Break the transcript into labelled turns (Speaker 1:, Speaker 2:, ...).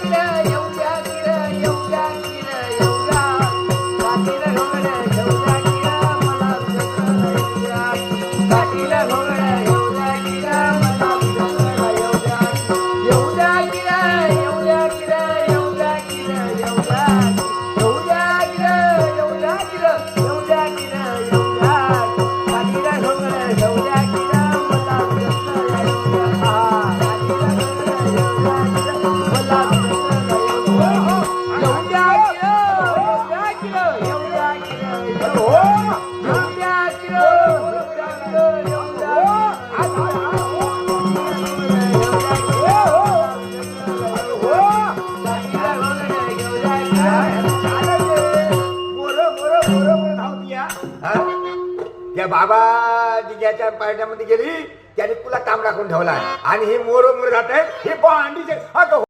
Speaker 1: येऊ द्या किर येऊ द्या किर येऊ द्या
Speaker 2: त्या बाबा तिच्या पाण्यामध्ये गेली त्याने तुला काम राखून ठेवला आणि हे मोर मोर जात आहे हे बांडीचे